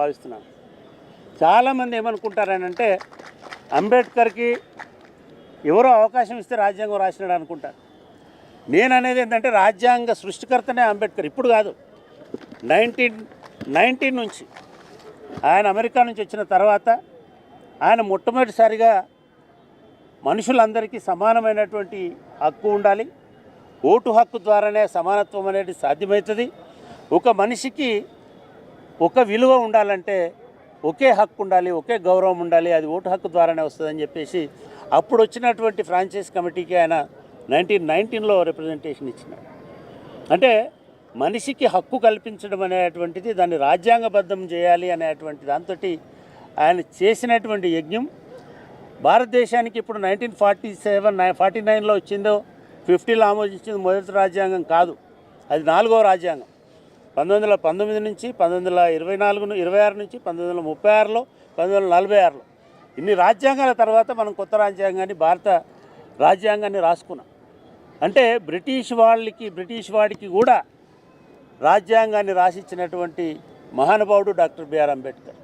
భావిస్తున్నాను. చాలామంది ఏమనుకుంటారనంటే అంబేద్కర్కి ఎవరో అవకాశం ఇస్తే రాజ్యాంగం రాసినాడు అనుకుంటారు. నేను అనేది ఏంటంటే రాజ్యాంగ సృష్టికర్తనే అంబేద్కర్. ఇప్పుడు కాదు. నైన్టీన్ నైన్టీన్ నుంచి ఆయన అమెరికా నుంచి వచ్చిన తర్వాత ఆయన మొట్టమొదటిసారిగా మనుషులందరికీ సమానమైనటువంటి హక్కు ఉండాలి. ఓటు హక్కు ద్వారానే సమానత్వం అనేది సాధ్యమవుతుంది. ఒక మనిషికి ఒక విలువ ఉండాలంటే ఒకే హక్కు ఉండాలి ఒకే గౌరవం ఉండాలి అది ఓటు హక్కు ద్వారానే వస్తుందని చెప్పేసి అప్పుడు వచ్చినటువంటి ఫ్రాంచైజ్ కమిటీకి ఆయన నైన్టీన్ నైన్టీన్లో రిప్రజెంటేషన్ ఇచ్చినాడు. అంటే మనిషికి హక్కు కల్పించడం అనేటువంటిది దాన్ని రాజ్యాంగబద్ధం చేయాలి అనేటువంటి దాంతో ఆయన చేసినటువంటి యజ్ఞం భారతదేశానికి ఇప్పుడు nineteen forty seven nine forty నైన్లో వచ్చిందో ఫిఫ్టీలో ఆమోదించింది మొదటి రాజ్యాంగం కాదు అది నాలుగో రాజ్యాంగం. పంతొమ్మిది వందల పంతొమ్మిది నుంచి పంతొమ్మిది వందల ఇరవై నాలుగు ఇరవై ఆరు నుంచి పంతొమ్మిది వందల ముప్పై ఆరులో పంతొమ్మిది వందల నలభై ఆరులో. ఇన్ని రాజ్యాంగాల తర్వాత మనం కొత్త రాజ్యాంగాన్ని భారత రాజ్యాంగాన్ని రాసుకున్నాం. అంటే బ్రిటిష్ వాళ్ళకి బ్రిటిష్ వాడికి కూడా రాజ్యాంగాన్ని రాసిచ్చినటువంటి మహానుభావుడు డాక్టర్ బిఆర్ అంబేద్కర్.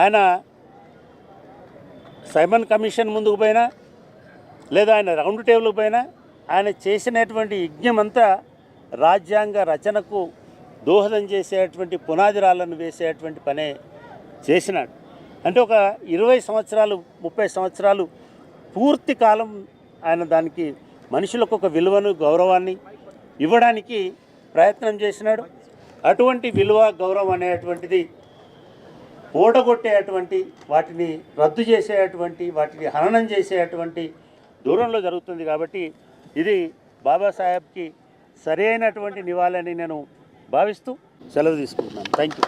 ఆయన సైమన్ కమిషన్ ముందుకు పోయినా లేదా ఆయన రౌండ్ టేబుల్ పోయినా ఆయన చేసినటువంటి యజ్ఞమంతా అంతా రాజ్యాంగ రచనకు దోహదం చేసేటువంటి పునాదిరాలను వేసేటువంటి పనే చేసినాడు. అంటే ఒక ఇరవై సంవత్సరాలు ముప్పై సంవత్సరాలు పూర్తి కాలం ఆయన దానికి మనుషులకు ఒక విలువను గౌరవాన్ని ఇవ్వడానికి ప్రయత్నం చేసినాడు. అటువంటి విలువ గౌరవం అనేటువంటిది ఓడగొట్టేటువంటి వాటిని రద్దు చేసేటువంటి వాటిని హననం చేసేటువంటి దూరంలో జరుగుతుంది కాబట్టి ఇది బాబాసాహెబ్కి సరైనటువంటి నివాళని నేను భావిస్తూ సెలవు తీసుకుంటున్నాను. Thank you